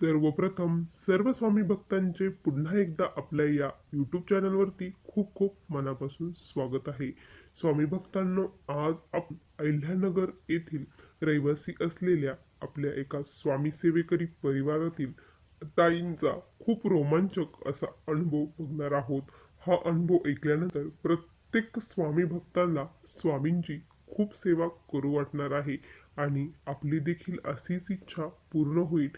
सर्वप्रथम सर्व स्वामी भक्तांचे पुन्हा एकदा आपल्या या यूट्यूब चॅनलवरती खूप खूप मनापासून स्वागत आहे. स्वामी भक्तांनो आज आपण अहिल्यानगर येथील रहिवासी असलेल्या आपल्या एका स्वामी सेवेकरी परिवारातील ताईंचा खूप रोमांचक असा अनुभव बघणार आहोत. हा अनुभव ऐकल्यानंतर प्रत्येक स्वामी भक्तांना स्वामींची खूप सेवा करू वाटणार आहे आणि आपली देखील अशीच इच्छा पूर्ण होईल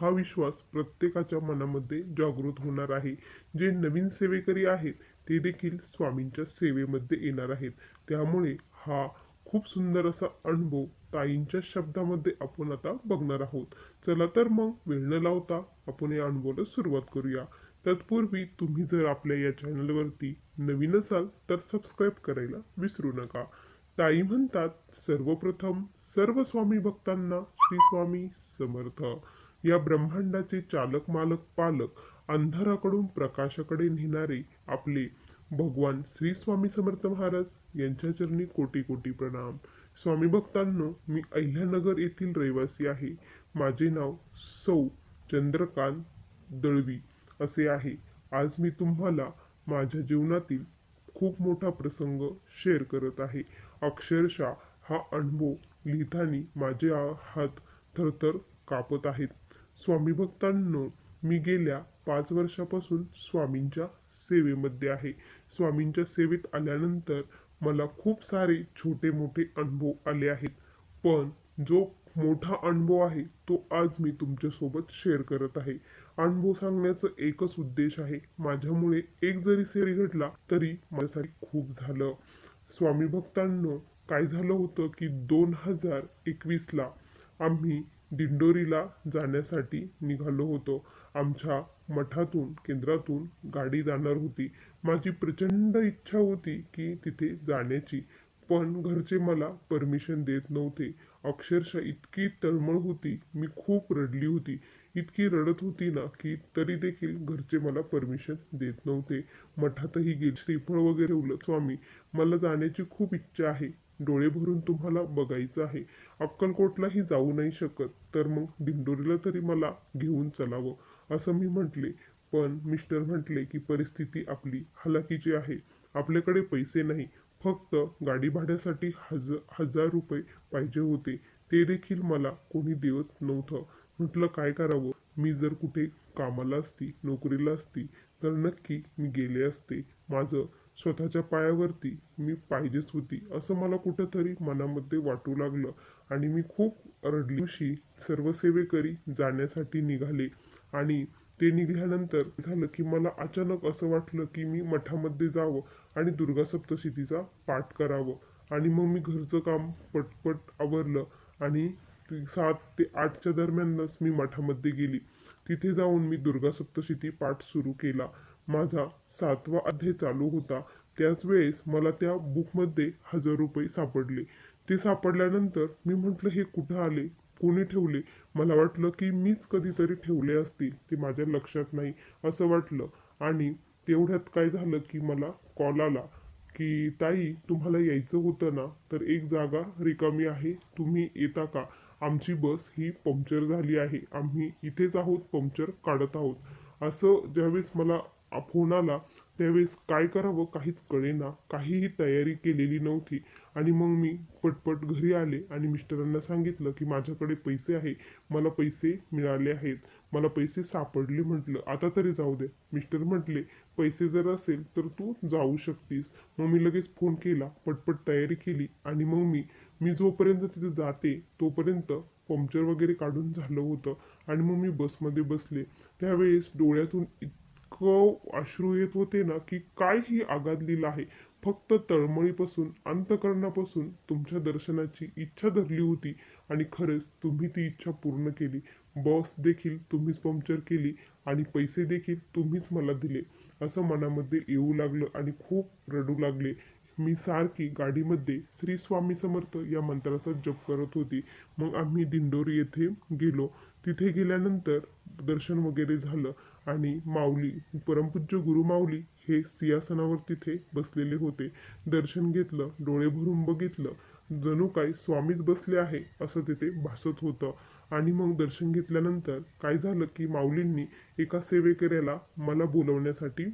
हा विश्वास प्रत्येकाच्या मनामध्ये जागृत होणार आहे. जे नवीन सेवेकरी आहेत ते देखील स्वामींच्या सेवेमध्ये येणार आहेत. त्यामुळे हा खूप सुंदर असा अनुभव ताईंच्या शब्दामध्ये आपण आता बघणार आहोत. चला तर मग वेळ न लावता आपण या अनुभवाला सुरुवात करूया. तत्पूर्वी तुम्ही जर आपल्या या चॅनलवरती नवीन असाल तर सबस्क्राईब करायला विसरू नका. ताई म्हणतात सर्वप्रथम सर्व स्वामी भक्तांना श्री स्वामी समर्थ. या ब्रह्मांडाचे चालक मालक पालक अंधाराकडून प्रकाशाकडे नेणारे आपले भगवान श्री स्वामी समर्थ महाराज यांच्या चरणी कोटी कोटी प्रणाम. स्वामी भक्तांनो मी अहिल्यानगर येथील रहिवासी आहे. माझे नाव सौ चंद्रकांत दळवी असे आहे. आज मी तुम्हाला माझ्या जीवनातील खूप मोठा प्रसंग शेअर करत आहे. अक्षरशः हा अनुभव लिहिताना माझे हात थरथर कापत आहेत. स्वामी भक्तांनो मी गेल्या पाच वर्षापासून स्वामींच्या सेवेमध्ये आहे. स्वामींच्या सेवेत आल्यानंतर मला खूप सारे छोटे मोठे अनुभव आले आहेत. पण जो मोठा अनुभव आहे तो आज मी तुमच्यासोबत शेअर करत आहे. अनुभव सांगण्याचं एकच उद्देश आहे माझ्यामुळे एक जरी सेरी घडला तरी माझ्यासाठी खूप झालं. स्वामी भक्तांनो काय झालं होतं की दोन हजार एकवीसला आम्ही दिंडोरीला जाण्यासाठी निघालो होतो. आमच्या मठातून केंद्रातून गाडी जाणार होती. माझी प्रचंड इच्छा होती की तिथे जाण्याची पण घरचे मला परमिशन देत नव्हते. अक्षरशः इतकी तळमळ होती मी खूप रडली होती. इतकी रडत होती ना की तरी देखील घरचे मला परमिशन देत नव्हते. मठातही गेले श्रीफळ वगैरे उलट स्वामी मला जाण्याची खूप इच्छा आहे. डोळे भरून तुम्हाला बघायचं आहे. अक्कलकोटलाही जाऊ नाही शकत. तर मग दिंडोरीला तरी मला घेऊन चलावं असं मी म्हटले. पण मिस्टर म्हटले की परिस्थिती आपली हलाखीची आहे. आपल्याकडे पैसे नाही. फक्त गाडी भाड्यासाठी हज हजार रुपये पाहिजे होते. ते देखील मला कोणी देत नव्हतं. म्हटलं काय करावं? मी जर कुठे कामाला असती नोकरीला असती तर नक्की मी गेले असते. माझं स्वतःच्या पायावरती मी पाहिजेच होती असं मला कुठंतरी मनामध्ये वाटू लागलं. आणि मी खूप रडली. दिवशी सर्व सेवेकरी जाण्यासाठी निघाले आणि ते निघाल्यानंतर झालं की मला अचानक असं वाटलं की मी मठामध्ये जावं आणि दुर्गा सप्तशतीचा पाठ करावं. आणि मग मी घरचं काम पटपट आवरलं आणि सात ते आठच्या दरम्यानच मी मठामध्ये गेली. तिथे जाऊन मी दुर्गा सप्तशती पाठ सुरू केला. माझा सातवा अध्याय चालू होता. त्याच वेळेस मला त्या बुकमध्ये हजार रुपये सापडले. ते सापडल्यानंतर मी म्हटलं हे कुठं आले? कोणी ठेवले? मला वाटलं की मीच कधीतरी ठेवले असतील. ते माझ्या लक्षात नाही असं वाटलं. आणि तेवढ्यात काय झालं की मला कॉल आला की ताई तुम्हाला यायचं होतं ना? तर एक जागा रिकामी आहे. तुम्ही येता का? आमची बस ही पंक्चर झाली आहे. आम्ही इथेच आहोत पंक्चर काढत आहोत. असं ज्यावेळेस मला फोन आला त्यावेळेस काय करावं काहीच कळेना काहीही तयारी केलेली नव्हती. आणि मग मी पटपट घरी आले आणि मिस्टरांना सांगितलं की माझ्याकडे पैसे आहे. मला पैसे मिळाले आहेत. मला पैसे सापडले म्हटलं. आता तरी जाऊ दे. मिस्टर म्हटले पैसे जर असेल तर तू जाऊ शकतीस. मग मी लगेच फोन केला पटपट तयारी केली आणि मग मी मी जोपर्यंत तिथे जाते तोपर्यंत पंक्चर वगैरे काढून झालं होतं. आणि मग मी बसमध्ये बसले. त्यावेळेस डोळ्यातून इतकं अश्रू येत होते ना की काय ही आगादलेलं आहे. फक्त तळमळीपासून अंतकरणापासून तुमच्या दर्शनाची इच्छा धरली होती आणि खरंच तुम्ही ती इच्छा पूर्ण केली. बॉस देखील तुम्हीच पंक्चर केली आणि पैसे देखील तुम्हीच मला दिले. असं मनामध्ये येऊ लागलं आणि खूप रडू लागले. मी सारखी गाडीमध्ये श्री स्वामी समर्थ या मंत्राचा जप करत होती. मग आम्ही दिंडोरी येथे गेलो. तिथे गेल्यानंतर दर्शन वगैरे झालं आणि माऊली परमपूज्य गुरु माऊली हे सिंहासनावर तिथे बसलेले होते. दर्शन घेतलं डोळे भरून बघितलं जणू काय स्वामीच बसले आहे असं तिथे भासत होतं. आणि मग दर्शन घेतल्यानंतर काय झालं की माऊलींनी एका सेवेकऱ्याला मला बोलवण्यासाठी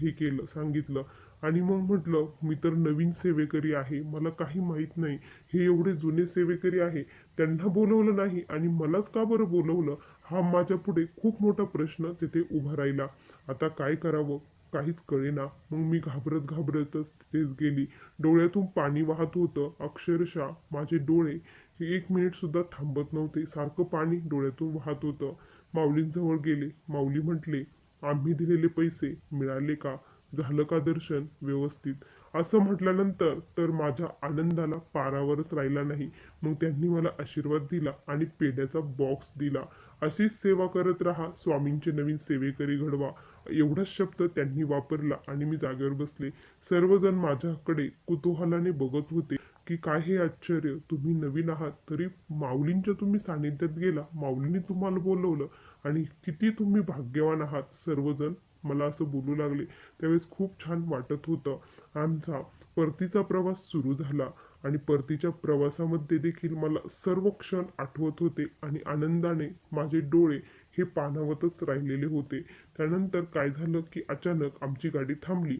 हे केलं सांगितलं. आणि मग म्हटलं मी तर नवीन सेवेकरी आहे मला काही माहीत नाही. हे एवढे जुने सेवेकरी आहे त्यांना बोलवलं नाही आणि मलाच का बरं बोलवलं? हा माझ्या पुढे खूप मोठा प्रश्न तिथे उभा राहिला. आता काय करावं? काहीच कळेना. मग मी घाबरत घाबरतच तिथेच गेली. डोळ्यातून पाणी वाहत होतं. अक्षरशः माझे डोळे हे एक मिनिटसुद्धा थांबत नव्हते. सारखं पाणी डोळ्यातून वाहत होतं. माऊलींजवळ गेले. माऊली म्हटले आम्ही दिलेले पैसे मिळाले का? झालं का दर्शन व्यवस्थित. असं म्हटल्यानंतर तर माझ्या आनंदाला पारावरच राहिला नाही. मग त्यांनी मला आशीर्वाद दिला आणि पेढ्याचा बॉक्स दिला. अशीच सेवा करत राहा स्वामींचे नवीन सेवेकरी घडवा. एवढाच शब्द त्यांनी वापरला आणि मी जागेवर बसले. सर्वजण माझ्याकडे कुतूहलाने बघत होते की काय हे आश्चर्य. तुम्ही नवीन आहात तरी माऊलींच्या तुम्ही सानिध्यात गेला माऊलींनी तुम्हाला बोलवलं आणि किती तुम्ही भाग्यवान आहात. सर्वजण मला असं बोलू लागले. त्यावेळेस खूप छान वाटत होतं. आमचा परतीचा प्रवास सुरू झाला आणि परतीच्या प्रवासामध्ये देखील मला सर्व क्षण आठवत होते आणि आनंदाने माझे डोळे हे पाणावतच राहिलेले होते. त्यानंतर काय झालं की अचानक आमची गाडी थांबली.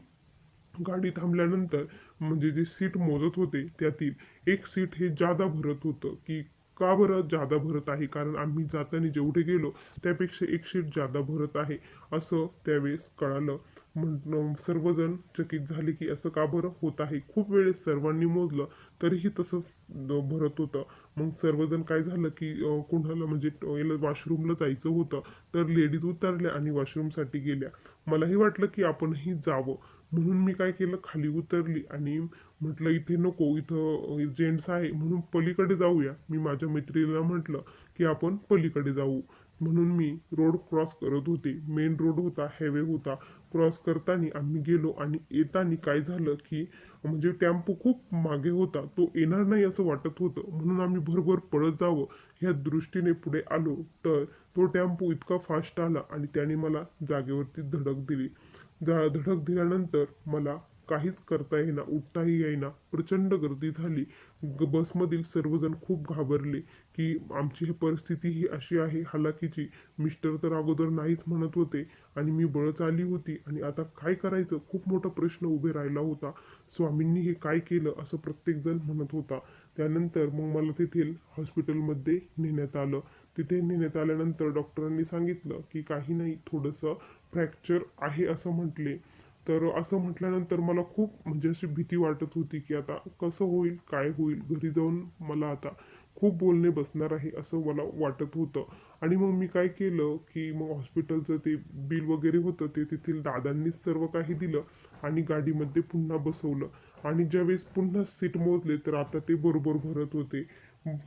गाडी थांबल्यानंतर म्हणजे जे सीट मोजत होते त्यातील एक सीट हे जादा भरत होतं की का बरं जादा भरत आहे? कारण आम्ही जाताना जेवढे गेलो त्यापेक्षा एक शीट जादा भरत आहे असं त्यावेळेस कळालं. म्हण सर्वजण चकित झाले की असं का बरं होत आहे? खूप वेळेस सर्वांनी मोजलं तरीही तसंच भरत होतं. मग सर्वजण काय झालं की कोणाला म्हणजे याला वॉशरूमला जायचं होतं तर लेडीज उतरल्या आणि वॉशरूमसाठी गेल्या. मलाही वाटलं की आपणही जावं. म्हणून मी काय केलं खाली उतरली आणि म्हटलं इथे नको इथं जेंट्स आहे म्हणून पलीकडे जाऊया. मी माझ्या मैत्रिणीला म्हटलं की आपण पलीकडे जाऊ. म्हणून मी रोड क्रॉस करत होते. मेन रोड होता हायवे होता. क्रॉस करताना आम्ही गेलो आणि येताना काय झालं की म्हणजे टेम्पो खूप मागे होता. तो येणार नाही असं वाटत होतं. म्हणून आम्ही भरभर पळत जावं ह्या दृष्टीने पुढे आलो. तर तो टेम्पो इतका फास्ट आला आणि त्याने मला जागेवरती धडक दिली. जा धडक दिल्यानंतर मला काहीच करता येईना उठताही येईना. प्रचंड गर्दी झाली. ग बसमधील सर्वजण खूप घाबरले की आमची ही परिस्थिती ही अशी आहे. हालाकीची मिस्टर तर अगोदर नाहीच म्हणत होते आणि मी बळच आली होती आणि आता काय करायचं? खूप मोठा प्रश्न उभे राहिला होता. स्वामींनी हे काय केलं असं प्रत्येकजण म्हणत होता. त्यानंतर मग मला तेथील हॉस्पिटलमध्ये नेण्यात आलं. तिथे नेण्यात आल्यानंतर डॉक्टरांनी सांगितलं की काही नाही थोडंसं फ्रॅक्चर आहे असं म्हटले. तर असं म्हटल्यानंतर मला खूप म्हणजे अशी भीती वाटत होती की आता कसं होईल काय होईल घरी जाऊन मला आता खूप बोलणे बसणार आहे असं मला वाटत होतं. आणि मग मी काय केलं की मग हॉस्पिटलचं ते बिल वगैरे होतं ते तेथील दादांनीच सर्व काही दिलं आणि गाडीमध्ये पुन्हा बसवलं. आणि ज्यावेळेस पुन्हा सीट मोजले तर आता ते बरोबर भरत होते.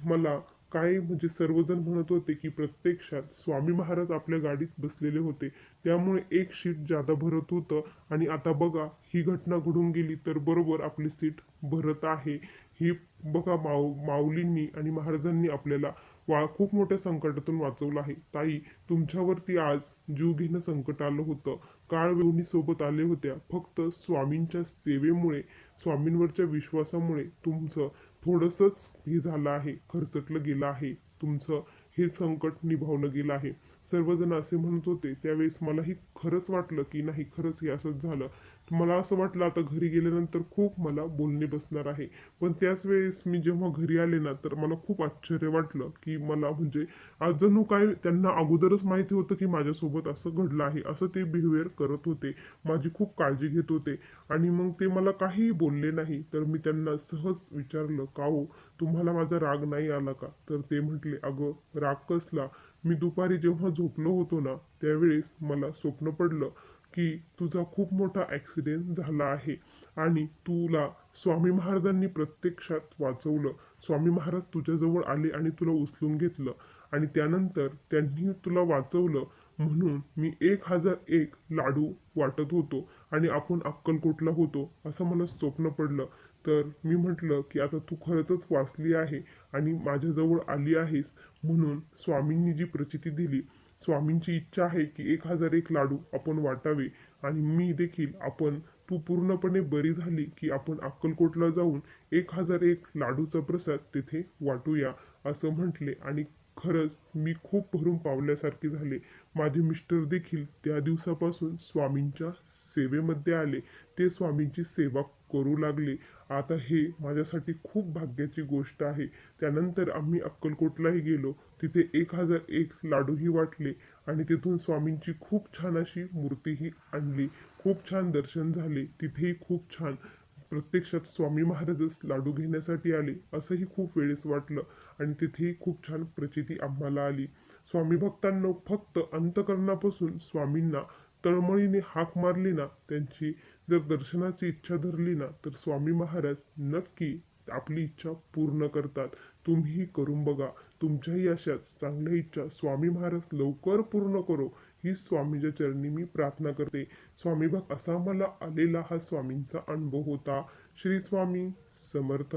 मला काय म्हणजे सर्वजण म्हणत होते की प्रत्यक्षात स्वामी महाराज आपल्या गाडीत बसलेले होते. त्यामुळे एक सीट जादा भरत होतं. आणि आता बघा ही घटना घडून गेली तर बरोबर आपली सीट भरत आहे. ही बघा माऊ माऊलींनी आणि महाराजांनी आपल्याला वा खूप मोठ्या संकटातून वाचवलं आहे. ताई तुमच्यावरती आज जीव घेणं संकट आलं होतं. काळ वेवणी सोबत आले होत्या. फक्त स्वामींच्या सेवेमुळे स्वामींवरच्या विश्वासामुळे तुमचं थोडंसंच हे झालं आहे. खरचटलं गेलं आहे. तुमचं हे संकट निभावलं गेलं आहे. सर्वजण असे म्हणत होते. त्यावेळेस मलाही खरंच वाटलं की नाही खरंच हे असंच झालं. मला असं वाटलं आता घरी गेल्यानंतर खूप मला बोलणे बसणार आहे. पण त्याच वेळेस मी जेव्हा घरी आले ना तर मला खूप आश्चर्य वाटलं की मला म्हणजे आज जणू काय त्यांना अगोदरच माहिती होतं की माझ्यासोबत असं घडलं आहे असं ते बिहेवियर करत होते. माझी खूप काळजी घेत होते. आणि मग ते मला काहीही बोलले नाही तर मी त्यांना सहज विचारलं का हो तुम्हाला माझा राग नाही आला का? तर ते म्हटले अगं राग कसला? मी दुपारी जेव्हा झोपलो होतो ना त्यावेळेस मला स्वप्न पडलं. की तुझा खूप मोठा ॲक्सिडेंट झाला आहे. आणि तुला स्वामी महाराजांनी प्रत्यक्षात वाचवलं. स्वामी महाराज तुझ्याजवळ आले आणि तुला उचलून घेतलं. आणि त्यानंतर त्यांनी तुला वाचवलं म्हणून मी एक हजार एक लाडू वाटत होतो आणि आपण अक्कलकोटला होतो असं मला स्वप्न पडलं. तर मी म्हटलं की आता तू खरंच वाचली आहे आणि माझ्याजवळ आली आहेस म्हणून स्वामींनी जी प्रचिती दिली स्वामींची इच्छा आहे की एक हजार एक लाडू आपण वाटावे आणि मी देखील आपण तू पूर्णपणे बरी झाली की आपण अक्कलकोटला जाऊन एक हजार एक लाडूचा प्रसाद तिथे वाटूया असं म्हटले. आणि खरंच मी खूप भरून पावल्यासारखे झाले. माझे मिस्टर देखील त्या दिवसापासून स्वामींच्या सेवेमध्ये आले. ते स्वामींची सेवा करू लागले. आता हे माझ्यासाठी खूप भाग्याची गोष्ट आहे. त्यानंतर आम्ही अक्कलकोटलाही गेलो. तिथे एक हजार एक लाडूही वाटले आणि तिथून स्वामींची खूप छान अशी मूर्तीही आणली. खूप छान दर्शन झाले. तिथेही खूप छान. प्रत्यक्षात स्वामी महाराजच लाडू घेण्यासाठी आले असंही खूप वेळेस वाटलं. आणि तिथेही खूप छान प्रचिती आम्हाला आली. स्वामी भक्तांना फक्त अंतकरणापासून स्वामींना तळमळीने हाक मारली ना त्यांची जर दर्शनाची इच्छा धरली ना तर स्वामी महाराज नक्की आपली इच्छा पूर्ण करतात. तुम्हीही करून बघा. तुमच्याही अशाच चांगल्या इच्छा स्वामी महाराज लवकर पूर्ण करो ही स्वामीच्या चरणी मी प्रार्थना करते. स्वामी भक्त असा मला आलेला हा स्वामींचा अनुभव होता. श्री स्वामी समर्थ.